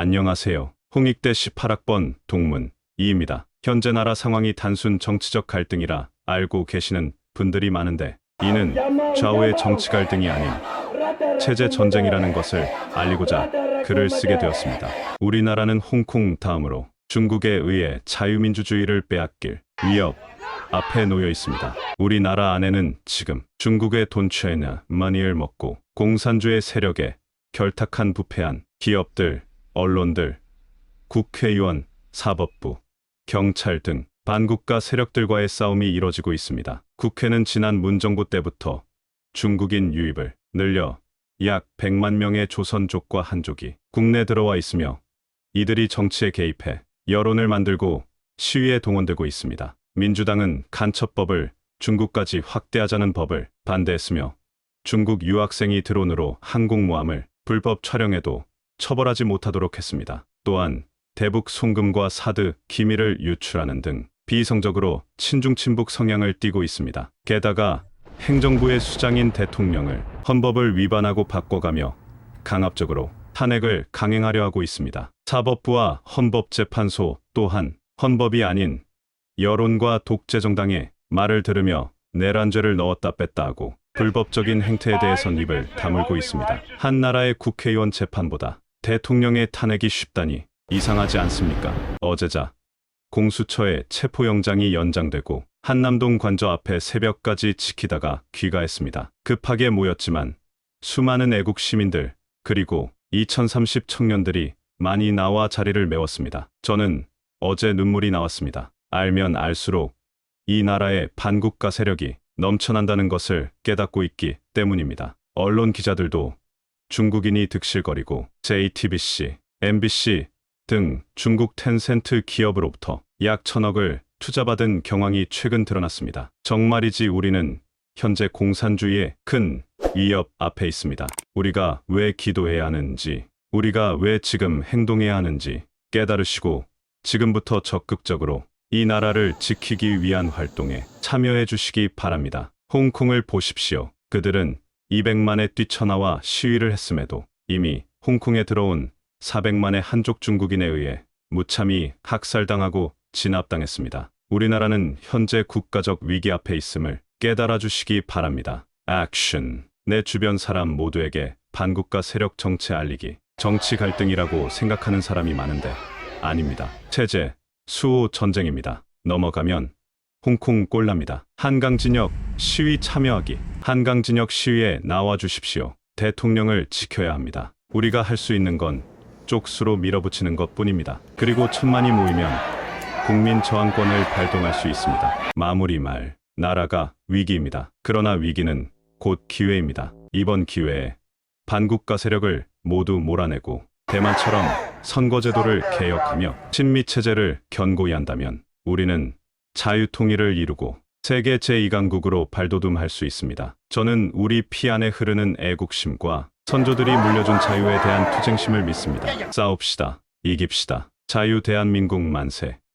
안녕하세요. 홍익대 18학번 동문 이입니다. 현재 나라 상황이 단순 정치적 갈등이라 알고 계시는 분들이 많은데 이는 좌우의 정치 갈등이 아닌 체제 전쟁이라는 것을 알리고자 글을 쓰게 되었습니다. 우리나라는 홍콩 다음으로 중국에 의해 자유민주주의를 빼앗길 위협 앞에 놓여 있습니다. 우리나라 안에는 지금 중국의 돈취에나 마니를 먹고 공산주의 세력에 결탁한 부패한 기업들, 언론들, 국회의원, 사법부, 경찰 등 반국가 세력들과의 싸움이 이뤄지고 있습니다. 국회는 지난 문정부 때부터 중국인 유입을 늘려 약 100만 명의 조선족과 한족이 국내 들어와 있으며 이들이 정치에 개입해 여론을 만들고 시위에 동원되고 있습니다. 민주당은 간첩법을 중국까지 확대하자는 법을 반대했으며 중국 유학생이 드론으로 항공모함을 불법 촬영해도 처벌하지 못하도록 했습니다. 또한 대북 송금과 사드 기밀을 유출하는 등 비이성적으로 친중 친북 성향을 띠고 있습니다. 게다가 행정부의 수장인 대통령을 헌법을 위반하고 바꿔가며 강압적으로 탄핵을 강행하려 하고 있습니다. 사법부와 헌법재판소 또한 헌법이 아닌 여론과 독재 정당의 말을 들으며 내란죄를 넣었다 뺐다 하고 불법적인 행태에 대해선 입을 다물고 있습니다. 한 나라의 국회의원 재판보다 대통령의 탄핵이 쉽다니 이상하지 않습니까? 어제자 공수처의 체포영장이 연장되고 한남동 관저 앞에 새벽까지 지키다가 귀가했습니다. 급하게 모였지만 수많은 애국 시민들 그리고 2030 청년들이 많이 나와 자리를 메웠습니다. 저는 어제 눈물이 나왔습니다. 알면 알수록 이 나라의 반국가 세력이 넘쳐난다는 것을 깨닫고 있기 때문입니다. 언론 기자들도 중국인이 득실거리고 JTBC, MBC 등 중국 텐센트 기업으로부터 약 천억을 투자받은 경황이 최근 드러났습니다. 정말이지 우리는 현재 공산주의의 큰 위협 앞에 있습니다. 우리가 왜 기도해야 하는지, 우리가 왜 지금 행동해야 하는지 깨달으시고 지금부터 적극적으로 이 나라를 지키기 위한 활동에 참여해 주시기 바랍니다. 홍콩을 보십시오. 그들은 200만에 뛰쳐나와 시위를 했음에도 이미 홍콩에 들어온 400만의 한족 중국인에 의해 무참히 학살당하고 진압당했습니다. 우리나라는 현재 국가적 위기 앞에 있음을 깨달아 주시기 바랍니다. 액션. 내 주변 사람 모두에게 반국가 세력 정체 알리기. 정치 갈등이라고 생각하는 사람이 많은데 아닙니다. 체제, 수호 전쟁입니다. 넘어가면 홍콩 꼴납니다. 한강 진역 시위 참여하기. 한강 진역 시위에 나와 주십시오. 대통령을 지켜야 합니다. 우리가 할 수 있는 건 쪽수로 밀어붙이는 것 뿐입니다. 그리고 천만이 모이면 국민 저항권을 발동할 수 있습니다. 마무리 말. 나라가 위기입니다. 그러나 위기는 곧 기회입니다. 이번 기회에 반국가 세력을 모두 몰아내고 대만처럼 선거제도를 개혁하며 친미 체제를 견고히 한다면 우리는 자유 통일을 이루고 세계 제2강국으로 발돋움할 수 있습니다. 저는 우리 피 안에 흐르는 애국심과 선조들이 물려준 자유에 대한 투쟁심을 믿습니다. 싸웁시다. 이깁시다. 자유 대한민국 만세.